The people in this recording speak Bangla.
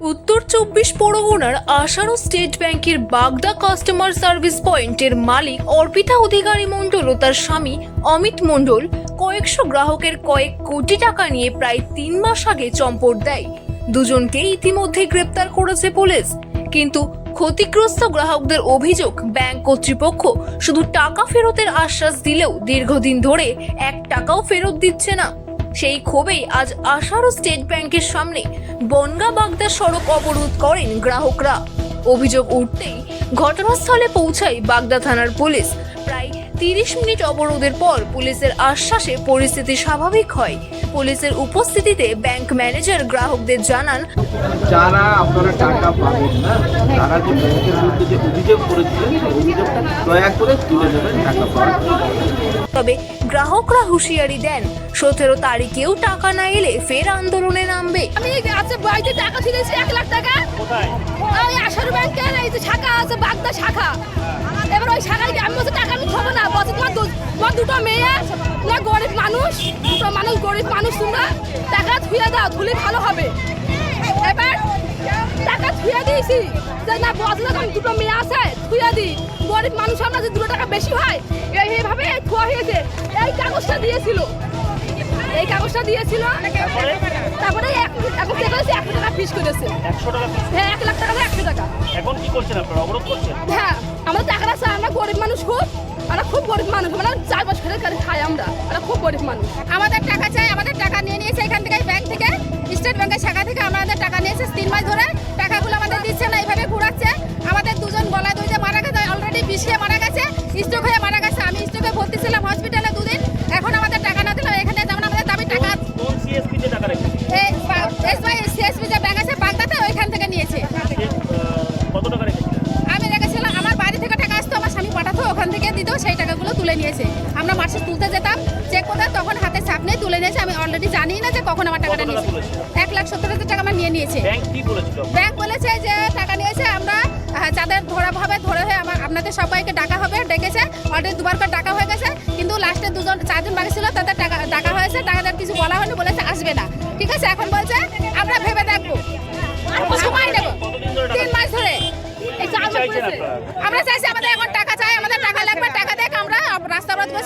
উত্তর চব্বিশ পরগনার আশারো স্টেট ব্যাংকের বাগদা কাস্টমার সার্ভিস পয়েন্টের মালিক অর্পিতা অধিকারী মণ্ডল ও তার স্বামী অমিত মণ্ডল কয়েকশো গ্রাহকের কয়েক কোটি টাকা নিয়ে প্রায় তিন মাস আগে চম্পট দেয়। দুজনকে ইতিমধ্যে গ্রেপ্তার করেছে পুলিশ। কিন্তু ক্ষতিগ্রস্ত গ্রাহকদের অভিযোগ ব্যাংক কর্তৃপক্ষ শুধু টাকা ফেরতের আশ্বাস দিলেও দীর্ঘদিন ধরে এক টাকাও ফেরত দিচ্ছে না। সেই ক্ষোভেই আজ আশারো স্টেট ব্যাংকের সামনে বনগা বাগদা সড়ক অবরোধ করেন গ্রাহকরা। অভিযোগ উঠতেই ঘটনাস্থলে পৌঁছায় বাগদা থানার পুলিশ। প্রায় তিরিশ মিনিট অবরোধের পর পুলিশের আশ্বাসে পরিস্থিতি স্বাভাবিক হয়। পুলিশের উপস্থিতিতে ব্যাংক ম্যানেজার গ্রাহকদের জানান, যারা আপনারা টাকা পাবেন না, তারা যে ব্যাংকের বিরুদ্ধে যে অভিযোগ করেছিলেন অভিযোগটা দয়া করে তুলে দেবেন টাকা পাওয়ার তবে গ্রাহকরা হুঁশিয়ারি দেন সতেরো তারিখেও টাকা না এলে ফের আন্দোলনে নামবে। আমি আছে বাড়িতে টাকা তুলেছি এক লাখ টাকা? ওই আশার ব্যাংকের এই যে শাখা আছে বাগদা শাখা। এবার ওই শাখায় গিয়ে আমি বলছি টাকা আমি থবো না বলছি তোমার দু- তোমার দুটো মেয়ে না গরিব মানুষ দুটো মানুষ গরিব মানুষ তোমরা টাকা ধুয়ে দাও ধুলে ভালো হবে। এবার টাকা ধুয়ে দিয়েছি যে না বদলে আমি দুটো মেয়ে আছে ধুয়ে দিই। গরিব মানুষ আমরা যে দুটো টাকা বেশি হয় এইভাবে কাগজটা দিয়েছিল। এই কাগজটা দিয়েছিল। তারপরে? এক এখন চেক করেছে এক টাকা ফিস করেছে। একশো। হ্যাঁ এক লাখ টাকা একশো টাকা। এখন কি করছেন আপনারা? অবরোধ করছেন? হ্যাঁ আমরা টাকাটা চাই আমরা গরিব মানুষ খুব। আমরা খুব গরিব মানুষ আমরা চার বছর খেটে খাই আমরা। আমরা খুব গরিব মানুষ। আমাদের টাকা চাই আমাদের টাকা নিয়ে নিয়েছে এখান থেকে ব্যাংক থেকে স্টেট ব্যাংকের শাখা থেকে আমাদের টাকা নিয়েছে তিন মাস ধরে। টাকাগুলো আমাদের দিচ্ছে না এইভাবে ঘুরাচ্ছে। আমাদের দুজন গলা দইতে মারা গেছে অলরেডি বিষিয়ে মারা গেছে। স্ট্রোক হয়ে সেই তুলে নিয়েছে। আমরা মাসে তুলতে যেতাম চেক করতাম তখন হাতে চাপ নিয়ে তুলে নিয়েছে। আমি অলরেডি জানি না যে কখন আমার টাকাটা নিয়েছে। এক লাখ সত্তর হাজার টাকা আমার নিয়ে নিয়েছে। ব্যাংক কি বলেছিল? ব্যাংক বলেছে যে টাকা নিয়েছে আমরা যাদের ধরা হবে ধরে হয়ে আমার আপনাদের সবাইকে ডাকা হবে ডেকেছে। অলরেডি দুবার করে ডাকা হয়ে গেছে কিন্তু লাস্টে দুজন চারজন বাকি ছিল তাদের টাকা ডাকা হয়েছে। টাকাদের কিছু বলা হয়নি বলেছে আসবে না। ঠিক আছে এখন বলছে আমরা ভেবে দেখব। সময় নেব। তিন মাস ধরে? আমরা চাইছি আমাদের এখন টাকা চাই আমাদের টাকা লাগবে টাকা দেখ আমরা রাস্তা অবরোধ করেছে